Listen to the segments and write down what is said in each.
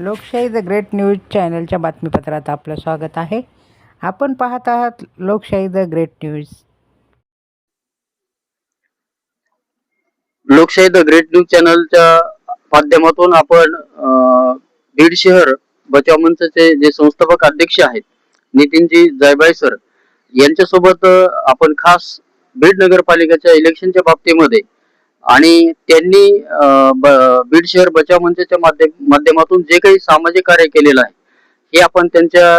लोकशाही the great news चॅनलच्या बातमीपत्रात आपलं स्वागत आहे. आपण पाहत आहात Lokshahi the great news. Lokshahi the great news चॅनलच्या माध्यमातून आपण बीड शहर बचाव मंचचे जे संस्थापक अध्यक्ष आहेत नितीनजी जायबाई सर यांच्यासोबत आपण खास बीड नगरपालिकेच्या इलेक्शनच्या बाबतीमध्ये आणि त्यांनी बीड शहर बचाव मंचच्या माध्यम माध्यमातून जे काही सामाजिक कार्य केलेलं आहे हे आपण त्यांच्या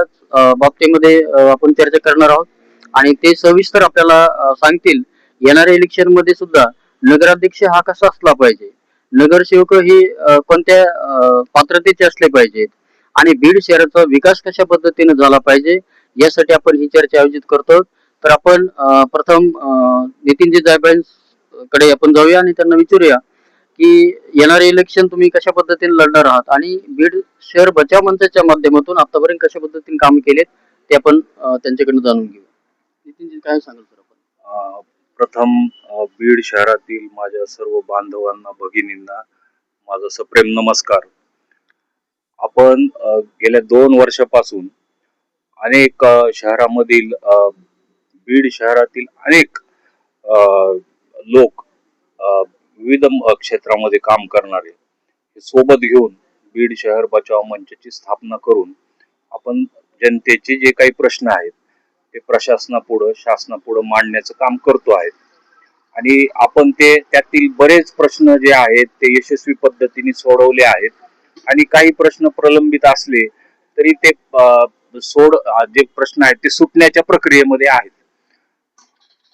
बाबतीमध्ये आपण चर्चा करणार आहोत. आणि ते सविस्तर आपल्याला सांगतील. येणाऱ्या इलेक्शनमध्ये सुद्धा नगराध्यक्ष हा कसा असला पाहिजे? नगरसेवक ही कोणत्या पात्रतेचे असले पाहिजेत? आणि बीड शहराचा विकास कशा पद्धतीने झाला पाहिजे? यासाठी आपण ही चर्चा आयोजित करतो तर आपण प्रथम नितीनजी नितीनजी कडे आपण जाऊया आणि त्यांना विचारूया की येणारे इलेक्शन तुम्ही कशा पद्धतीने लढणार आहात? आणि बीड शहर बचाव मंचाच्या माध्यमातून आतापर्यंत कशा पद्धतीने काम केलेत ते आपण त्यांच्याकडनं जाणून घेऊ. नितीनजी काय सांगाल सर आपण? प्रथम बीड शहरातील माझ्या सर्व बांधवांना भगिनींना माझा सप्रेम नमस्कार. आपण गेल्या दोन वर्षापासून अनेक शहरामधील बीड शहरातील अनेक लोक विविध क्षेत्रामध्ये काम करणारे सोबत घेऊन बीड शहर बचाव मंचची स्थापना करून आपण जनतेचे जे काही प्रश्न आहेत ते प्रशासनापुढं शासनापुढं मांडण्याचं काम करतो आहेत आणि आपण ते त्यातील बरेच प्रश्न जे आहेत ते यशस्वी पद्धतीने सोडवले आहेत. आणि काही प्रश्न प्रलंबित असले तरी ते सोड जे प्रश्न आहेत ते सुटण्याच्या प्रक्रियेमध्ये आहेत.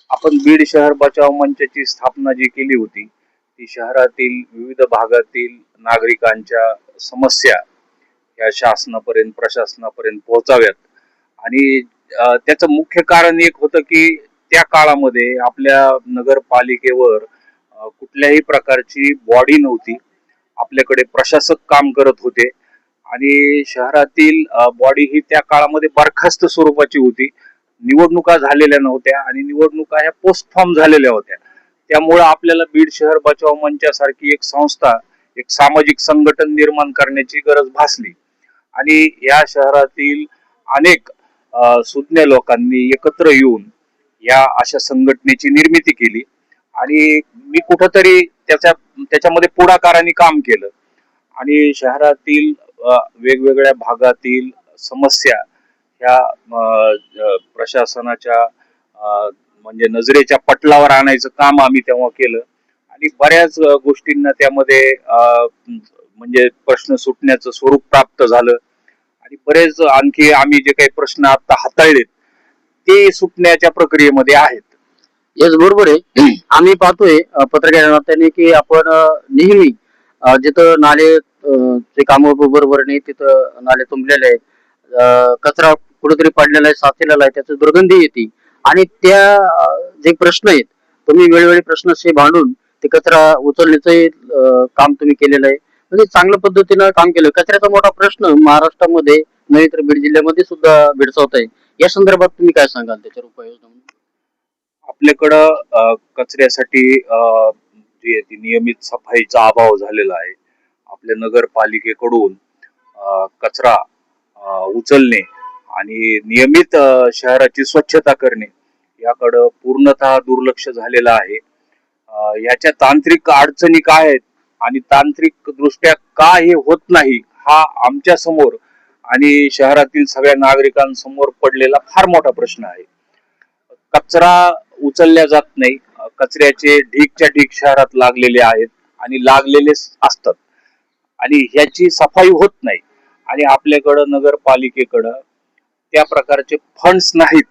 आपण बीड शहर बचाव मंचाची स्थापना जी केली होती ती शहरातील विविध भागातील नागरिकांच्या समस्या या शासनापर्यंत प्रशासनापर्यंत पोहोचाव्यात. आणि त्याचं मुख्य कारण एक होतं की त्या काळामध्ये आपल्या नगरपालिकेवर कुठल्याही प्रकारची बॉडी नव्हती. आपल्याकडे प्रशासक काम करत होते. आणि शहरातील बॉडी ही त्या काळामध्ये बरखास्त स्वरूपाची होती. निवडणुका झालेल्या नव्हत्या आणि निवडणुका ह्या पोस्टफॉर्म झालेल्या होत्या. त्यामुळं आपल्याला बीड शहर बचाव मंचासारखी एक संस्था एक सामाजिक संघटन निर्माण करण्याची गरज भासली. आणि या शहरातील अनेक सुज्ञ लोकांनी एकत्र येऊन या अशा संघटनेची निर्मिती केली. आणि मी कुठंतरी त्याच्या त्याच्यामध्ये पुढाकाराने काम केलं. आणि शहरातील वेगवेगळ्या भागातील समस्या ह्या प्रशासनाच्या अ, म्हणजे नजरेच्या पटलावर आणायचं काम आम्ही तेव्हा केलं. आणि बऱ्याच गोष्टींना त्यामध्ये म्हणजे प्रश्न सुटण्याचं स्वरूप प्राप्त झालं. आणि बरेच आणखी आम्ही जे काही प्रश्न आता हाताळलेत ते सुटण्याच्या प्रक्रियेमध्ये आहेत. येस बरोबर आहे. आम्ही पाहतोय पत्रकार नात्याने की आपण नेहमी जिथं नाले चे काम बरोबर नाही तिथं नाले तुंबलेले आहे कचरा कुठेतरी पडलेला आहे साचलेला आहे त्याची दुर्गंधी येते. आणि त्या जे प्रश्न आहेत तुम्ही वेळोवेळी प्रश्न असे भांडून ते कचरा उचलण्याचं काम तुम्ही केलेलं आहे. म्हणजे चांगल्या पद्धतीनं काम केलं. कचऱ्याचा मोठा प्रश्न महाराष्ट्रामध्ये नाही तर बीड जिल्ह्यामध्ये सुद्धा भेडसावत आहे. या संदर्भात तुम्ही काय सांगाल त्याच्यावर उपाययोजना? आपल्याकडं कचऱ्यासाठी अ, जी ती नियमित सफाईचा अभाव झालेला आहे. आपल्या नगरपालिकेकडून कचरा उचलणे आणि नियमित शहराची स्वच्छता करणे याकडं पूर्णतः दुर्लक्ष झालेलं आहे. याच्या तांत्रिक अडचणी काय आहेत आणि तांत्रिक दृष्ट्या का हे होत नाही हा आमच्यासमोर आणि शहरातील सगळ्या नागरिकांसमोर पडलेला फार मोठा प्रश्न आहे. कचरा उचलल्या जात नाही कचऱ्याचे ढीकच्या ढीक शहरात लागलेले आहेत आणि लागलेले असतात. आणि ह्याची सफाई होत नाही आणि आपल्याकडं नगरपालिकेकडं त्या प्रकारचे फंड्स नाहीत.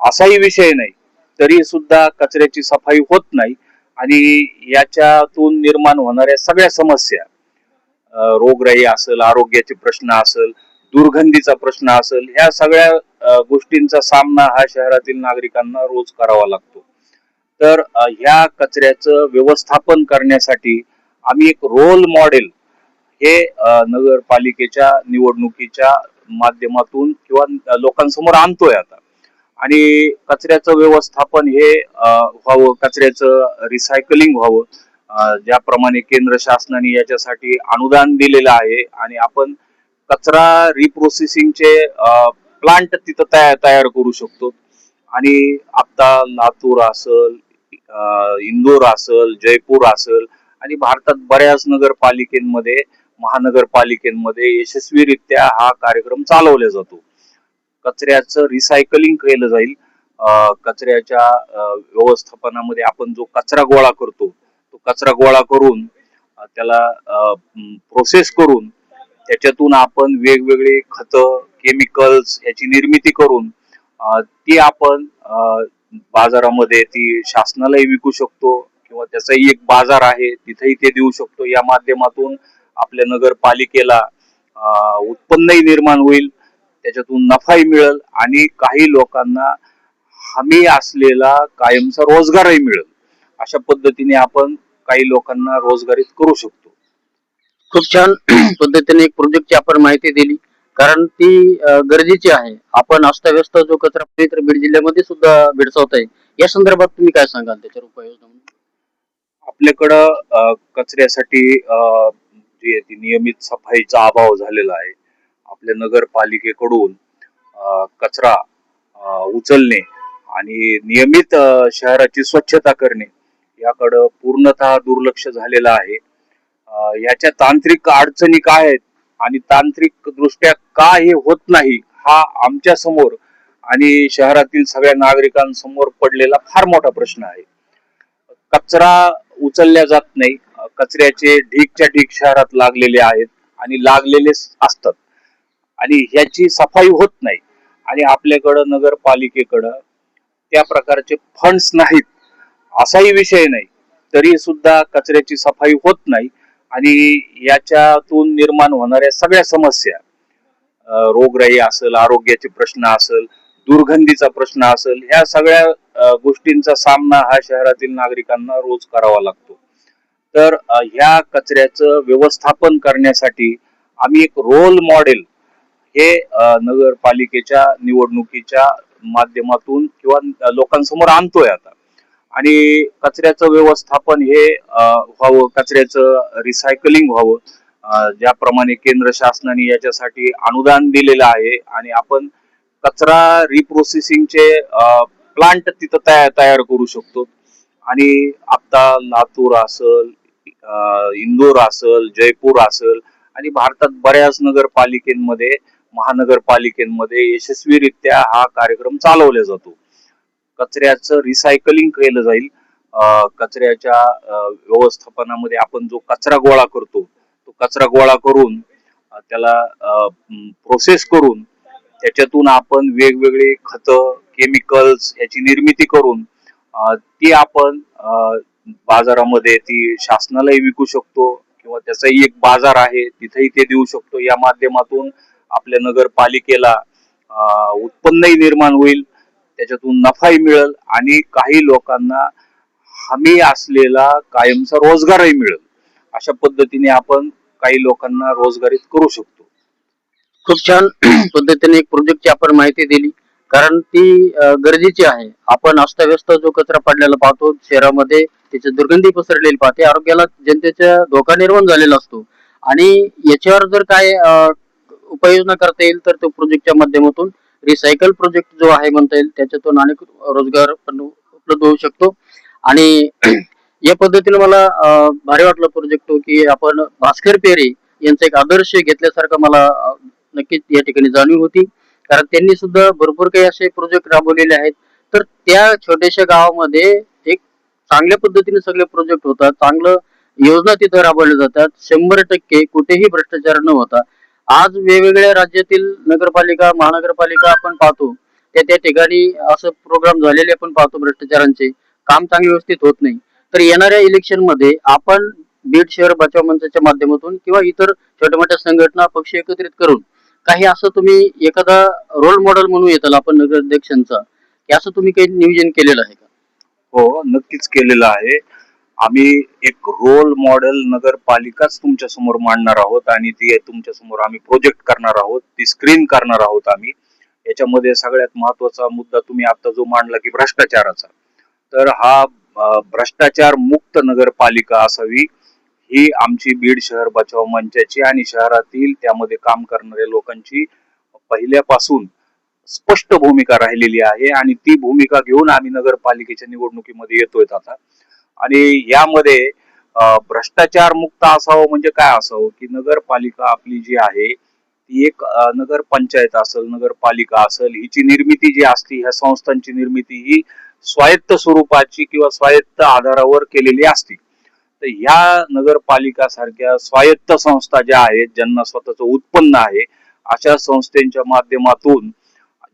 असाही विषय नाही. तरी सुद्धा कचऱ्याची सफाई होत नाही आणि याच्यातून निर्माण होणाऱ्या सगळ्या समस्या रोगराई असेल आरोग्याचे प्रश्न असेल दुर्गंधीचा प्रश्न असेल ह्या सगळ्या गोष्टींचा सामना हा शहरातील नागरिकांना रोज करावा लागतो. तर ह्या कचऱ्याचं व्यवस्थापन करण्यासाठी आम्ही एक रोल मॉडेल हे नगरपालिकेच्या निवडणुकीच्या माध्यमातून किंवा लोकांसमोर आणतोय आता. आणि कचऱ्याचं व्यवस्थापन हे व्हावं कचऱ्याचं रिसायकलिंग व्हावं ज्याप्रमाणे केंद्र शासनाने याच्यासाठी अनुदान दिलेलं आहे आणि आपण कचरा रिप्रोसेसिंगचे प्लांट तिथं तयार तयार करू शकतो. आणि आता लातूर असल इंदोर असल जयपूर असल आणि भारतात बऱ्याच नगरपालिकेमध्ये महानगरपालिकेमध्ये यशस्वीरित्या हा कार्यक्रम चालवला जातो. कचऱ्याचं रिसायकलिंग केलं जाईल. कचऱ्याच्या व्यवस्थापनामध्ये आपण जो कचरा गोळा करतो तो कचरा गोळा करून त्याला प्रोसेस करून त्याच्यातून आपण वेगवेगळे खत केमिकल्स याची निर्मिती करून ती आपण बाजारामध्ये ती शासनालाही विकू शकतो किंवा त्याचाही एक बाजार आहे तिथेही ते देऊ शकतो. या माध्यमातून आपल्या नगरपालिकेला उत्पन्नही निर्माण होईल त्याच्यातून नफाही मिळेल आणि काही लोकांना हमी असलेला कायमचा रोजगारही मिळेल. अशा पद्धतीने आपण काही लोकांना रोजगारीत करू शकतो. खूप छान पद्धतीने एक प्रोजेक्टची आपण माहिती दिली. कारण ती गरजेची आहे. आपण अस्ताव्यस्त जो कचरा तर बीड जिल्ह्यामध्ये सुद्धा भेडसावत आहे या संदर्भात तुम्ही काय सांगाल त्याच्यावर उपाययोजना? आपल्याकडं अ, कचऱ्यासाठी अ, आहे ती नियमित सफाईचा अभाव झालेला आहे. आपल्या नगरपालिकेकडून कचरा उचलणे आणि नियमित शहराची स्वच्छता करणे याकडं पूर्णतः दुर्लक्ष झालेलं आहे. याच्या तांत्रिक अडचणी काय आहेत आणि तांत्रिक दृष्ट्या का हे होत नाही हा आमच्यासमोर आणि शहरातील सगळ्या नागरिकांसमोर पडलेला फार मोठा प्रश्न आहे. कचरा उचलल्या जात नाही. कचऱ्याचे ढीकच्या ढीक शहरात लागलेले आहेत आणि लागलेले असतात. आणि ह्याची सफाई होत नाही. आणि आपल्याकडं नगरपालिकेकडं त्या प्रकारचे फंड्स नाहीत. असाही विषय नाही. तरी सुद्धा कचऱ्याची सफाई होत नाही. आणि याच्यातून निर्माण होणाऱ्या सगळ्या समस्या रोगराई असेल आरोग्याचे प्रश्न असेल दुर्गंधीचा प्रश्न असेल ह्या सगळ्या गोष्टींचा सामना हा शहरातील नागरिकांना रोज करावा लागतो. तर ह्या कचऱ्याचं व्यवस्थापन करण्यासाठी आम्ही एक रोल मॉडेल हे नगरपालिकेच्या निवडणुकीच्या माध्यमातून किंवा लोकांसमोर आणतोय आता. आणि कचऱ्याचं व्यवस्थापन हे व्हावं कचऱ्याचं रिसायकलिंग व्हावं ज्याप्रमाणे केंद्र शासनाने याच्यासाठी अनुदान दिलेलं आहे आणि आपण कचरा रिप्रोसेसिंगचे प्लांट तिथं तयार तयार करू शकतो. आणि आता लातूर असल इंदोर असल जयपूर असल आणि भारतात बऱ्याच नगरपालिकेमध्ये महानगरपालिकेमध्ये यशस्वीरित्या हा कार्यक्रम चालवला जातो. कचऱ्याचं रिसायकलिंग केलं जाईल. कचऱ्याच्या व्यवस्थापनामध्ये आपण जो कचरा गोळा करतो तो कचरा गोळा करून त्याला प्रोसेस करून त्याच्यातून आपण वेगवेगळे खत केमिकल्स याची निर्मिती करून ती आपण बाजारामध्ये ती शासनालाही विकू शकतो किंवा त्याचाही एक बाजार आहे तिथेही ते देऊ शकतो. या माध्यमातून आपल्या नगरपालिकेला उत्पन्नही निर्माण होईल त्याच्यातून नफाही मिळेल आणि काही लोकांना हमी असलेला कायमचा रोजगारही मिळेल. अशा पद्धतीने आपण काही लोकांना रोजगारीत करू शकतो. खूप छान पद्धतीने एक प्रोजेक्टची आपण माहिती दिली. कारण ती गरजेची आहे. आपण अस्ताव्यस्त जो कचरा पडलेला पाहतो शहरामध्ये त्याची दुर्गंधी पसरलेली पाहते. आरोग्याला जनतेचा धोका निर्माण झालेला असतो. आणि याच्यावर जर काय उपाययोजना करता येईल तर तो प्रोजेक्टच्या माध्यमातून रिसायकल प्रोजेक्ट जो आहे म्हणता येईल त्याच्यातून अनेक रोजगार पण उपलब्ध होऊ शकतो. आणि या पद्धतीने मला भारी वाटलं प्रोजेक्ट हो की आपण भास्कर पेरे यांचा एक आदर्श घेतल्यासारखं मला नक्कीच या ठिकाणी जाणीव होती. कारण त्यांनी सुद्धा भरपूर काही असे प्रोजेक्ट राबवलेले आहेत. तर त्या छोट्याशा गावामध्ये चांगल्या पद्धतीने सगळे प्रोजेक्ट होतात. चांगलं योजना तिथे राबवल्या जातात. शंभर टक्के कुठेही भ्रष्टाचार न होता. आज वेगवेगळ्या राज्यातील नगरपालिका महानगरपालिका आपण पाहतो. त्या त्या ठिकाणी असं प्रोग्राम झालेले आपण पाहतो भ्रष्टाचारांचे. काम चांगले व्यवस्थित होत नाही. तर येणाऱ्या इलेक्शनमध्ये आपण बीड शहर बचाव मंचाच्या माध्यमातून किंवा इतर छोट्या मोठ्या संघटना पक्ष एकत्रित करून काही असं तुम्ही एखादा रोल मॉडेल म्हणून येताल आपण नगराध्यक्षांचा की असं तुम्ही काही नियोजन केलेलं आहे हो नक्कीच केलेलं आहे. आम्ही एक रोल मॉडेल नगरपालिकाच तुमच्यासमोर मांडणार आहोत आणि ती तुमच्यासमोर आम्ही प्रोजेक्ट करणार आहोत. ती स्क्रीन करणार आहोत आम्ही. याच्यामध्ये सगळ्यात महत्त्वाचा मुद्दा तुम्ही आता जो मांडला की भ्रष्टाचाराचा. तर हा भ्रष्टाचार मुक्त नगरपालिका असावी ही आमची बीड शहर बचाव मंचाची आणि शहरातील त्यामध्ये काम करणाऱ्या लोकांची पहिल्यापासून स्पष्ट भूमिका राहिलेली आहे आणि ती भूमिका घेऊन आम्ही नगरपालिकेच्या निवडणुकीमध्ये येतोय आता. आणि यामध्ये भ्रष्टाचार मुक्त असावं म्हणजे काय असावं? की नगरपालिका आपली जी आहे ती एक नगरपंचायत असेल नगरपालिका असेल हिची निर्मिती जी असते ह्या संस्थांची निर्मिती ही स्वायत्त स्वरूपाची किंवा स्वायत्त आधारावर केलेली असते. तर ह्या नगरपालिका सारख्या स्वायत्त संस्था ज्या आहेत ज्यांना स्वतःचं उत्पन्न आहे अशा संस्थेच्या माध्यमातून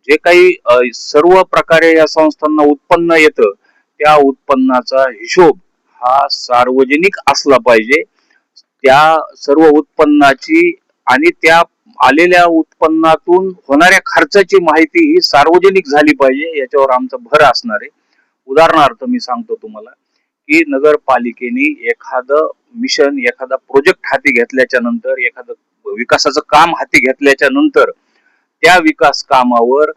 जे काही सर्व प्रकारे या संस्थांना उत्पन्न येतं त्या उत्पन्नाचा हिशोब हा सार्वजनिक असला पाहिजे. त्या सर्व उत्पन्नाची आणि त्या आलेल्या उत्पन्नातून होणाऱ्या खर्चाची माहिती ही सार्वजनिक झाली पाहिजे याच्यावर आमचा भर असणार आहे. उदाहरणार्थ मी सांगतो तुम्हाला की नगरपालिकेने एखादं मिशन एखादा प्रोजेक्ट हाती घेतल्याच्या नंतर एखादं विकासाचं काम हाती घेतल्याच्या नंतर त्या विकास कामावर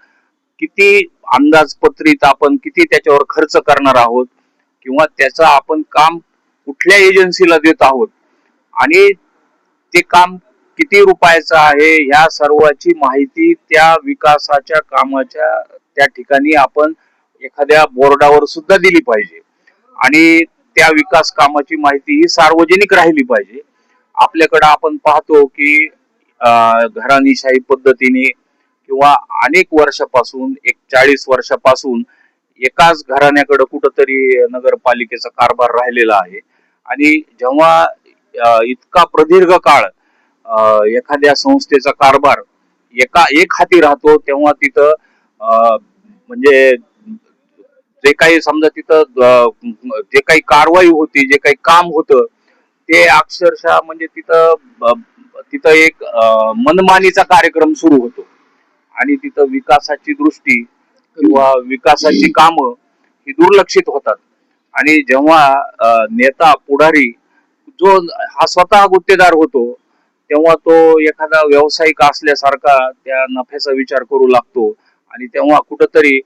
किती अंदाजपत्रित आपण किती त्याच्यावर खर्च करणार आहोत किंवा त्याचं आपण काम कुठल्या एजन्सीला देत आहोत? आणि ते काम किती रुपयाचं आहे? ह्या सर्वाची माहिती त्या विकासाच्या कामाच्या त्या ठिकाणी आपण एखाद्या बोर्डावर सुद्धा दिली पाहिजे. आणि त्या विकास कामाची माहिती ही सार्वजनिक राहिली पाहिजे. आपल्याकडे आपण पाहतो की घराणीशाही पद्धतीने किंवा अनेक वर्षापासून एक चाळीस वर्षापासून एकाच घराण्याकडे कुठंतरी नगरपालिकेचा कारभार राहिलेला आहे. आणि जेव्हा इतका प्रदीर्घ काळ एखाद्या संस्थेचा कारभार एका एक हाती राहतो तेव्हा तिथं म्हणजे जे काही समजा तिथं जे काही कारवाई होती जे काही काम होतं ते अक्षरशः म्हणजे तिथं तिथं एक मनमानीचा कार्यक्रम सुरू होतो. आणि तिथं विकासाची दृष्टी किंवा विकासाची कामं ही दुर्लक्षित होतात. आणि जेव्हा नेता पुढारी जो हा स्वतः गुत्तेदार होतो तेव्हा तो एखादा व्यावसायिक असल्यासारखा त्या नफ्याचा विचार करू लागतो. आणि तेव्हा कुठंतरी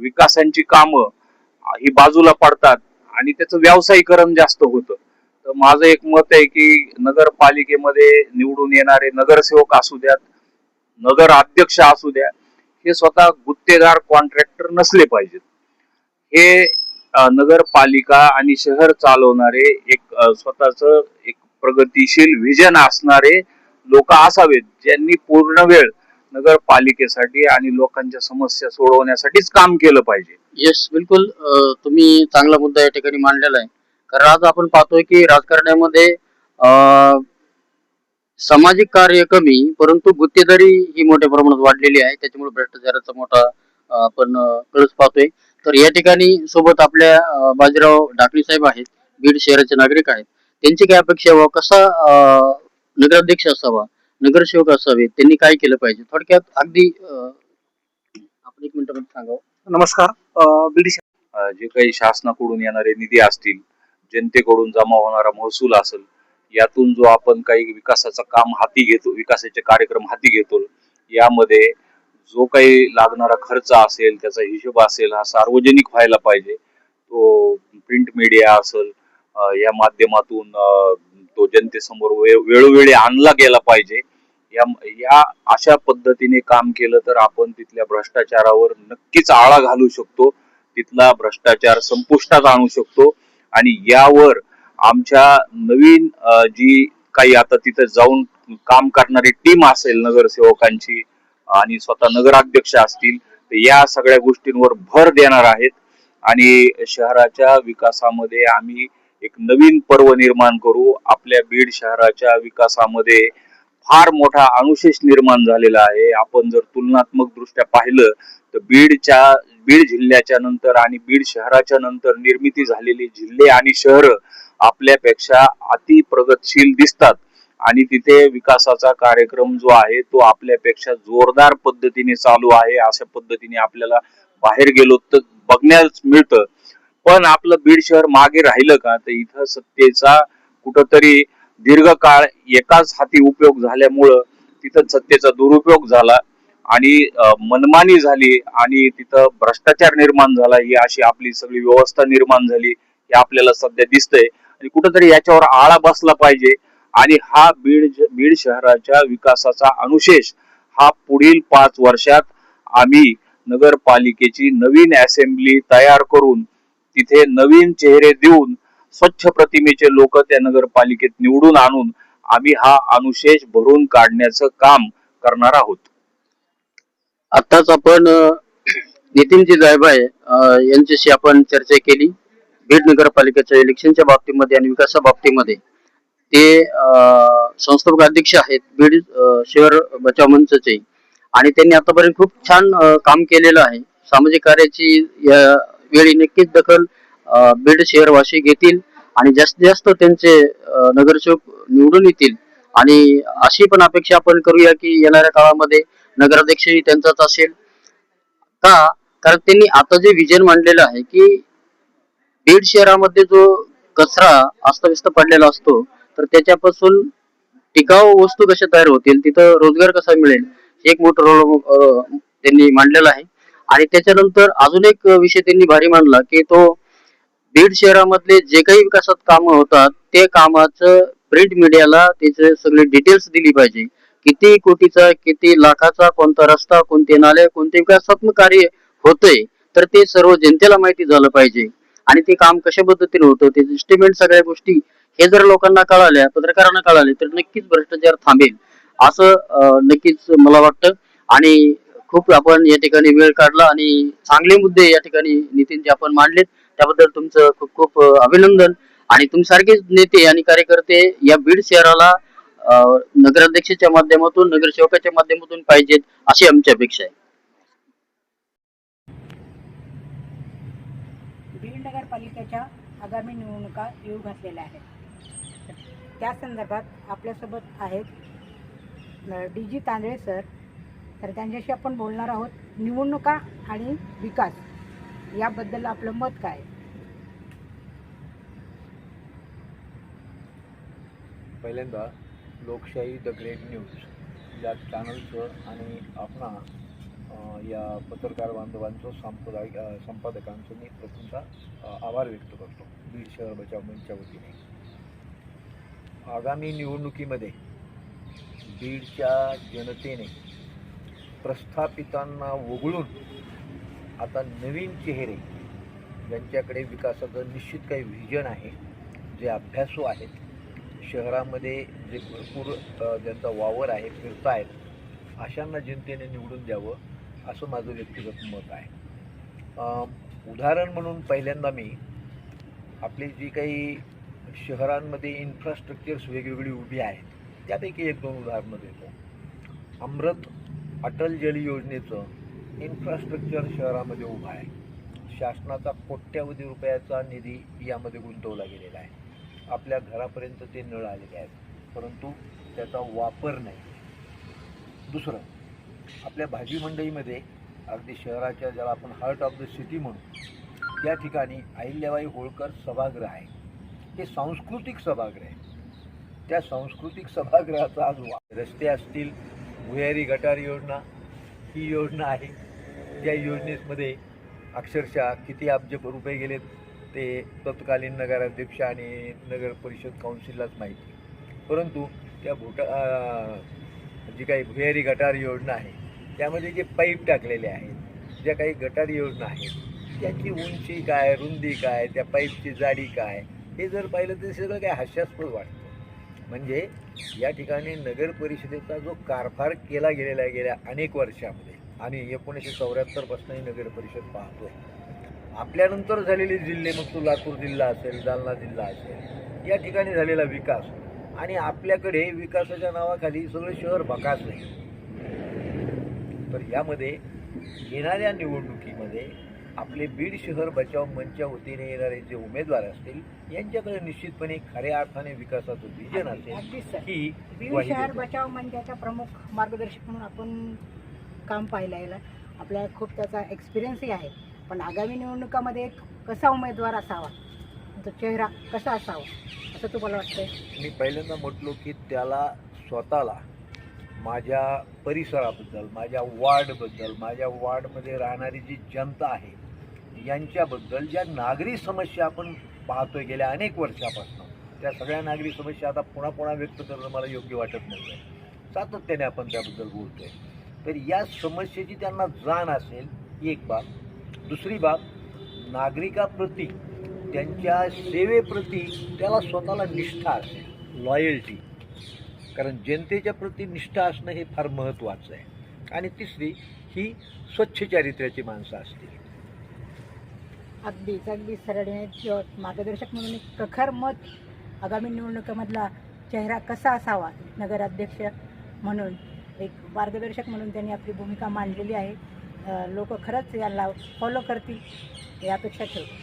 विकासांची कामं ही बाजूला पडतात आणि त्याचं व्यावसायीकरण जास्त होतं. तर माझं एक मत आहे की नगरपालिकेमध्ये निवडून येणारे नगरसेवक असू द्यात नगर अध्यक्ष असू द्या हे स्वतः गुत्तेदार कॉन्ट्रॅक्टर नसले पाहिजेत. हे नगरपालिका आणि शहर चालवणारे एक स्वतःच एक प्रगतीशील विजन असणारे लोक असावेत ज्यांनी पूर्ण वेळ नगरपालिकेसाठी आणि लोकांच्या समस्या सोडवण्यासाठीच काम केलं पाहिजे. येस बिलकुल. तुम्ही चांगला मुद्दा या ठिकाणी मांडलेला आहे. कारण आज आपण पाहतोय की राजकारण्यामध्ये अं, सामाजिक कार्य कमी परंतु गुत्तेदारी ही मोठ्या प्रमाणात वाढलेली आहे. त्याच्यामुळे भ्रष्टाचाराचा मोठा आपण कळस पाहतोय. तर या ठिकाणी सोबत आपल्या बाजीराव डाकणी साहेब आहेत. बीड शहराचे नागरिक आहेत. त्यांची काय अपेक्षा व कसा नगराध्यक्ष असावा नगरसेवक असावे त्यांनी काय केलं पाहिजे? थोडक्यात अगदी आपण एक मिनिटामध्ये सांगावं नमस्कार. बीड जे काही शासनाकडून येणारे निधी असतील जनतेकडून जमा होणारा महसूल असेल यातून जो आपण काही विकासाचं काम हाती घेतो विकासाचे कार्यक्रम हाती घेतो यामध्ये जो काही लागणारा खर्च असेल त्याचा हिशोब असेल हा सार्वजनिक व्हायला पाहिजे. तो प्रिंट मीडिया असेल या माध्यमातून तो जनतेसमोर वे- वेळोवेळी आणला गेला पाहिजे. या या अशा पद्धतीने काम केलं तर आपण तिथल्या भ्रष्टाचारावर नक्कीच आळा घालू शकतो. तिथला भ्रष्टाचार संपुष्टात आणू शकतो. आणि यावर आमच्या नवीन जी काही आता तिथे जाऊन काम करणारी टीम असेल नगरसेवकांची आणि स्वतः नगराध्यक्ष असतील तर या सगळ्या गोष्टींवर भर देणार आहेत. आणि शहराच्या विकासामध्ये आम्ही एक नवीन पर्व निर्माण करू. आपल्या बीड शहराच्या विकासामध्ये फार मोठा अनुशेष निर्माण झालेला आहे. आपण जर तुलनात्मक दृष्ट्या पाहिलं तर बीडच्या बीड जिल्ह्याच्या नंतर आणि बीड शहराच्या नंतर निर्मिती झालेली जिल्हे आणि शहर आपल्यापेक्षा अति प्रगतशील दिसतात. आणि तिथे विकासाचा कार्यक्रम जो आहे तो आपल्यापेक्षा जोरदार पद्धतीने चालू आहे. अशा पद्धतीने आपल्याला बाहेर गेलो तर बघण्यास मिळतं. पण आपलं बीड शहर मागे राहिलं का तर इथं सत्तेचा कुठंतरी दीर्घकाळ एकाच हाती उपयोग झाल्यामुळं तिथं सत्तेचा दुरुपयोग झाला आणि मनमानी झाली आणि तिथं भ्रष्टाचार निर्माण झाला. ही अशी आपली सगळी व्यवस्था निर्माण झाली हे आपल्याला सध्या दिसतंय. आणि कुठंतरी याच्यावर आळा बसला पाहिजे. आणि हा बीड बीड शहराच्या विकासाचा अनुशेष हा पुढील पाच वर्षात आम्ही नगरपालिकेची नवीन असेंब्ली तयार करून तिथे नवीन चेहरे देऊन स्वच्छ प्रतिमेचे लोक त्या नगरपालिकेत निवडून आणून आम्ही हा अनुशेष भरून काढण्याचं काम करणार आहोत. आताच आपण नितीनजी जायबाय यांच्याशी आपण चर्चा केली. बीड नगरपालिकेच्या इलेक्शनच्या बाबतीमध्ये आणि विकासा बाबतीमध्ये ते अ, संस्थापक अध्यक्ष आहेत बीड शहर बचाव मंचचे. आणि त्यांनी आतापर्यंत खूप छान काम केलेलं आहे. सामाजिक कार्याची या वेळी नक्कीच दखल बीड शहरवासी घेतील आणि जास्तीत जास्त त्यांचे नगरसेवक निवडून येतील. आणि अशी पण अपेक्षा आपण करूया की येणाऱ्या काळामध्ये नगराध्यक्षही त्यांचाच असेल. का? कारण त्यांनी आता जे विजन मांडलेलं आहे की बीड शहरामध्ये जो कचरा अस्तव्यस्त पडलेला असतो तर त्याच्यापासून टिकाऊ वस्तू कशा तयार होतील तिथं रोजगार कसा मिळेल हे एक मोठं रोल त्यांनी मांडलेला आहे. आणि त्याच्यानंतर अजून एक विषय त्यांनी भारी मांडला की तो बीड शहरामधले जे काही विकासात कामं होतात ते कामाचं प्रिंट मीडियाला त्याचे सगळे डिटेल्स दिली पाहिजे. किती कोटीचा किती लाखाचा कोणता रस्ता कोणते नाले कोणते विकासात्मक कार्य होतंय तर ते सर्व जनतेला माहिती झालं पाहिजे. आणि ते काम कशा पद्धतीने होतं ते इन्स्ट्रुमेंट सगळ्या गोष्टी हे जर लोकांना कळाल्या पत्रकारांना कळाले तर नक्कीच भ्रष्टाचार थांबेल. असं नक्कीच मला वाटतं. आणि खूप आपण या ठिकाणी वेळ काढला आणि चांगले मुद्दे या ठिकाणी नितीनजी आपण मांडलेत. त्याबद्दल तुमचं खूप खूप अभिनंदन. आणि तुमसारखेच नेते आणि कार्यकर्ते या बीड शहराला नगराध्यक्षाच्या माध्यमातून नगरसेवकाच्या माध्यमातून पाहिजेत अशी आमची अपेक्षा आहे. बीड आगामी निवडणुका येऊ घातलेल्या आहेत. त्या संदर्भात आपल्यासोबत आहेत डी जी तांदळे सर. तर त्यांच्याशी आपण बोलणार आहोत निवडणुका आणि विकास याबद्दल आपलं मत काय? पहिल्यांदा लोकशाही द ग्रेट न्यूज या चॅनलचं आणि आपणा या पत्रकार बांधवांचं सांप्रदायिक संपादकांचं मी प्रथमचा आभार व्यक्त करतो. बीड शहर बचाव मंचच्या वतीने. आगामी निवडणुकीमध्ये बीडच्या जनतेने प्रस्थापितांना वगळून आता नवीन चेहरे ज्यांच्याकडे विकासाचं निश्चित काही व्हिजन आहे जे अभ्यासू आहेत. शहरामध्ये जे भरपूर ज्यांचा वावर आहे फिरतायत अशांना जनतेने निवडून द्यावं. असं माझं व्यक्तिगत मत आहे. उदाहरण म्हणून पहिल्यांदा मी आपली जी काही शहरांमध्ये इन्फ्रास्ट्रक्चर्स वेगवेगळी उभी आहेत त्यापैकी एक दोन उदाहरणं देतो. अमृत अटल जल योजनेचं इन्फ्रास्ट्रक्चर शहरामध्ये उभं आहे. शासनाचा कोट्यावधी रुपयाचा निधी यामध्ये गुंतवला गेलेला आहे. आपल्या घरापर्यंत ते नळ आलेले आहेत परंतु त्याचा वापर नाही. दुसरं आपल्या भाजी मंडईमध्ये अगदी शहराच्या ज्याला आपण हार्ट ऑफ द सिटी म्हणू त्या ठिकाणी अहिल्याबाई होळकर सभागृह आहे. हे सांस्कृतिक सभागृह आहे. त्या सांस्कृतिक सभागृहाचा आज रस्ते असतील भुयारी गटार योजना ही योजना आहे. त्या योजनेमध्ये अक्षरशः किती अब्ज रुपये गेलेत ते तत्कालीन नगराध्यक्ष आणि नगर परिषद काउन्सिललाच माहिती परंतु त्या भोटा जी काही भुयारी गटार योजना आहे त्यामध्ये जे पाईप टाकलेले आहेत ज्या काही गटार योजना आहेत त्याची उंची काय रुंदी काय त्या पाईपची जाडी काय हे जर पाहिलं तर सगळं काय हास्यास्पद वाटतं. म्हणजे या ठिकाणी नगर परिषदेचा जो कारभार केला गेलेला आहे गेल्या अनेक वर्षामध्ये आणि एकोणीसशे चौऱ्याहत्तरपासूनही नगर परिषद पाहतोय. आपल्यानंतर झालेले जिल्हे मग तो लातूर जिल्हा असेल जालना जिल्हा असेल या ठिकाणी झालेला विकास आणि आपल्याकडे विकासाच्या नावाखाली सगळं शहर भकास आहे तर यामध्ये येणाऱ्या निवडणुकीमध्ये आपले बीड शहर बचाव मंचच्या वतीने येणारे जे उमेदवार असतील यांच्याकडे निश्चितपणे खऱ्या अर्थाने विकासाचं विजन असेल ही बीड शहर. बचाव मंचाचा प्रमुख मार्गदर्शक म्हणून आपण काम पाहिलं आपल्याला खूप त्याचा एक्सपिरियन्सही आहे. पण आगामी निवडणुकामध्ये कसा उमेदवार असावा? त्याचा चेहरा कसा असावा असं तुम्हाला वाटतंय? मी पहिल्यांदा म्हटलो की त्याला स्वतःला माझ्या परिसराबद्दल माझ्या वार्डबद्दल माझ्या वार्डमध्ये राहणारी जी जनता आहे यांच्याबद्दल ज्या नागरी समस्या आपण पाहतोय गेल्या अनेक वर्षापासून त्या सगळ्या नागरी समस्या आता पुन्हा पुन्हा व्यक्त करणं मला योग्य वाटत नाही आहे सातत्याने आपण त्याबद्दल बोलतो आहे तर या समस्येची त्यांना जाण असेल ही एक बाब. दुसरी बाब नागरिकाप्रती त्यांच्या सेवेप्रती त्याला स्वतःला निष्ठा असेल लॉयल्टी कारण जनतेच्या प्रती निष्ठा असणं हे फार महत्त्वाचं आहे. आणि तिसरी ही स्वच्छ चारित्र्याची माणसं असतील. अगदीच अगदी सरळ किंवा मार्गदर्शक म्हणून एक प्रखर मत आगामी निवडणुकीमधला चेहरा कसा असावा नगराध्यक्ष म्हणून एक मार्गदर्शक म्हणून त्यांनी आपली भूमिका मांडलेली आहे. लोक खरंच याला फॉलो करतील ही अपेक्षा ठेवतो